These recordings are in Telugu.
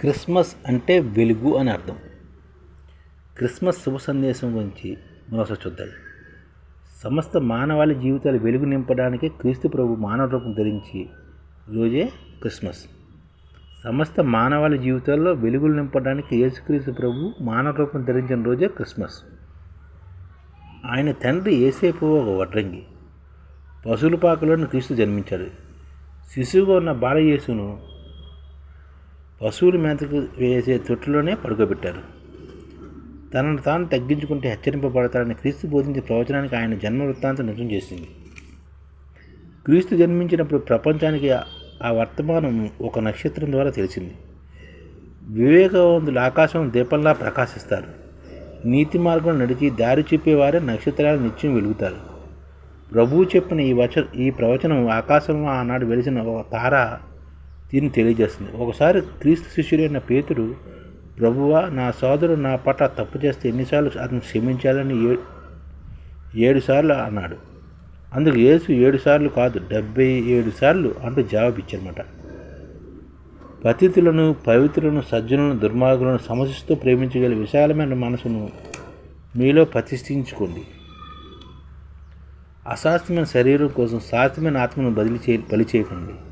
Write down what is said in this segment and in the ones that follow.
క్రిస్మస్ అంటే వెలుగు అని అర్థం. క్రిస్మస్ శుభ సందేశం గురించి మరోసారి చూద్దాం. సమస్త మానవాళి జీవితాలు వెలుగు నింపడానికి క్రీస్తు ప్రభు మానవ రూపం ధరించి రోజే క్రిస్మస్. సమస్త మానవాళి జీవితాల్లో వెలుగులు నింపడానికి యేసుక్రీస్తు ప్రభు మానవ రూపం ధరించిన రోజే క్రిస్మస్. ఆయన తండ్రి ఏసేపు ఒక వడ్రంగి. పశువుల పాకలోని క్రీస్తు జన్మించాడు. శిశువుగా ఉన్న బాలయేసును పశువుల మేతకు వేసే తొట్టులోనే పడుకోబెట్టారు. తనను తాను తగ్గించుకుంటే హెచ్చరింపబడతాడని క్రీస్తు బోధించే ప్రవచనానికి ఆయన జన్మ వృత్తాంతం నిజం చేసింది. క్రీస్తు జన్మించినప్పుడు ప్రపంచానికి ఆ వర్తమానం ఒక నక్షత్రం ద్వారా తెలిసింది. వివేకవంతులు ఆకాశం దీపంలా ప్రకాశిస్తారు. నీతి మార్గం నడిచి దారి చూపేవారే నక్షత్రాలు నిత్యం వెలుగుతారు. ప్రభువు చెప్పిన ఈ వచ ఈ ప్రవచనం ఆకాశంలో ఆనాడు వెలిసిన ఒక తార దీన్ని తెలియజేస్తుంది. ఒకసారి క్రీస్తు శిష్యుడైన పేతుడు ప్రభువా నా సోదరుడు నా పట్ల తప్పు చేస్తే ఎన్నిసార్లు అతను క్షమించాలని ఏ ఏడుసార్లు అన్నాడు. అందుకు యేసు ఏడు సార్లు కాదు డెబ్బై ఏడు సార్లు అంటూ జవాబిచ్చారన్నమాట. పతితులను పవిత్రులను సజ్జనులను దుర్మార్గులను సమస్యతో ప్రేమించగల విశాలమైన మనసును మీలో ప్రతిష్ఠించుకోండి. అశాస్త్రమైన శరీరం కోసం శాస్త్రమైన ఆత్మను బదిలీ చే బలి చేయకండి.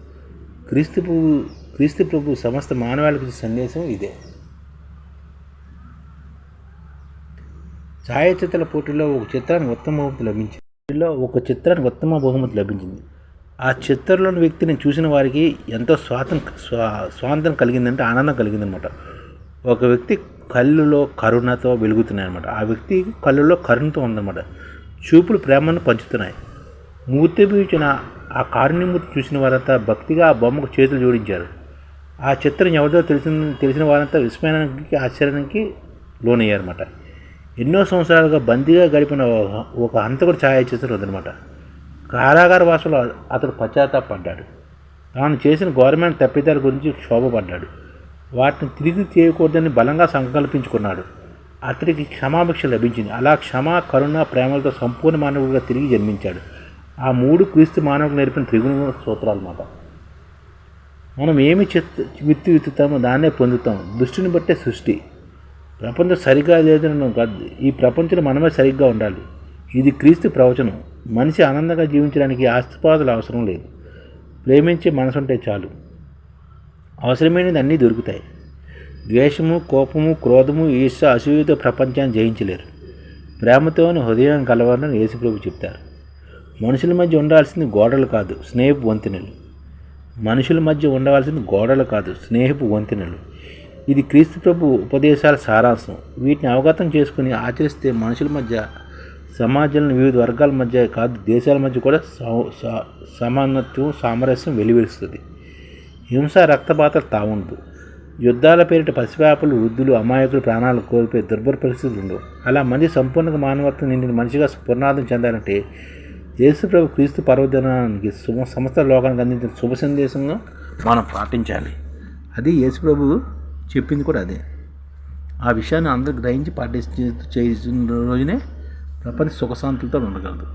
క్రీస్తు ప్రభు క్రీస్తు ప్రభు సమస్త మానవాళికి సందేశం ఇదే. ఛాయాచిత్రాల పోటీలో ఒక చిత్రానికి ఉత్తమ బహుమతి లభించింది. వీటిలో ఒక చిత్రానికి ఉత్తమ బహుమతి లభించింది. ఆ చిత్రంలోని వ్యక్తిని చూసిన వారికి ఎంతో స్వాతం స్వా స్వాతంత్రం కలిగిందంటే ఆనందం కలిగిందనమాట ఒక వ్యక్తి కళ్ళులో కరుణతో వెలుగుతున్నాయి అనమాట ఆ వ్యక్తి కళ్ళులో కరుణతో ఉందన్నమాట. చూపులు ప్రేమను పంచుతున్నాయి. మూర్తి పీల్చిన ఆ కారుణ్యమూర్తి చూసిన వారంతా భక్తిగా ఆ బొమ్మకు చేతులు జోడించారు. ఆ చిత్రం ఎవరిదో తెలిసిన తెలిసిన వారంతా విస్మయానికి ఆశ్చర్యానికి లోనయ్యారన్నమాట. ఎన్నో సంవత్సరాలుగా బందీగా గడిపిన ఒక- హంతకుడు ఛాయాచిత్రం ఉందన్నమాట కారాగార వాసులు అతడు పశ్చాత్తాపడ్డాడు తాను చేసిన గవర్నమెంట్ తప్పిదాల గురించి క్షోభపడ్డాడు వాటిని తిరిగి చేయకూడదని బలంగా సంకల్పించుకున్నాడు. అతడికి క్షమాభిక్ష లభించింది. అలా క్షమ కరుణ ప్రేమలతో సంపూర్ణ మానవుడిగా తిరిగి జన్మించాడు. ఆ మూడు క్రీస్తు మానవుకు నేర్పిన త్రిగుణ సూత్రాలు అన్నమాట మనం ఏమి చెత్త విత్తి విత్తుతామో దాన్నే పొందుతాం. దృష్టిని బట్టే సృష్టి. ప్రపంచం సరిగ్గా లేదని కాదు. ఈ ప్రపంచంలో మనమే సరిగ్గా ఉండాలి. ఇది క్రీస్తు ప్రవచనం. మనిషి ఆనందంగా జీవించడానికి ఆస్తిపాదులు అవసరం లేదు. ప్రేమించే మనసు ఉంటే చాలు. అవసరమైనది అన్నీ దొరుకుతాయి. ద్వేషము కోపము క్రోధము ఈర్ష అసూయతో ప్రపంచాన్ని జయించలేరు. ప్రేమతోని హృదయం కలవాలని యేసుప్రభు చెప్తారు. మనుషుల మధ్య ఉండాల్సింది గోడలు కాదు స్నేహపు వంతెనలు. మనుషుల మధ్య ఉండవలసింది గోడలు కాదు స్నేహపు వంతెనలు. ఇది క్రీస్తు ప్రభు ఉపదేశాల సారాంశం. వీటిని అవగతం చేసుకుని ఆచరిస్తే మనుషుల మధ్య సమాజంలో వివిధ వర్గాల మధ్య కాదు దేశాల మధ్య కూడా స- సమానత్వం సామరస్యం వెలువరుస్తుంది హింస రక్తపాత్ర తావుండదు. యుద్ధాల పేరిట పసిపాపలు వృద్ధులు అమాయకులు ప్రాణాలు కోల్పోయే దుర్భర పరిస్థితులు ఉండవు అలా మంది సంపూర్ణంగా మానవత్వం నిండిన మనిషిగా పూర్ణార్థం చెందాలంటే యేసుప్రభు క్రీస్తు పర్వదినానికి శుభ సమస్త లోకానికి అందించిన శుభ సందేశంగా మనం పాటించాలి. అది యేసుప్రభు చెప్పింది కూడా అదే. ఆ విషయాన్ని అందరూ గ్రహించి పాటించి చేసిన రోజునే ప్రపంచ సుఖశాంతులతో ఉండగలదు.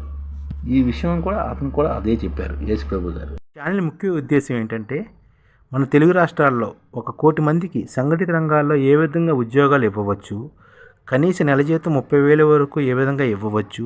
ఈ విషయం కూడా అతను కూడా అదే చెప్పారు యేసుప్రభు గారు. ఛానల్ ముఖ్య ఉద్దేశం ఏంటంటే మన తెలుగు రాష్ట్రాల్లో ఒక కోటి మందికి సంఘటిత రంగాల్లో ఏ విధంగా ఉద్యోగాలు ఇవ్వవచ్చు కనీస నెల జీతం ముప్పై వేల వరకు ఏ విధంగా ఇవ్వవచ్చు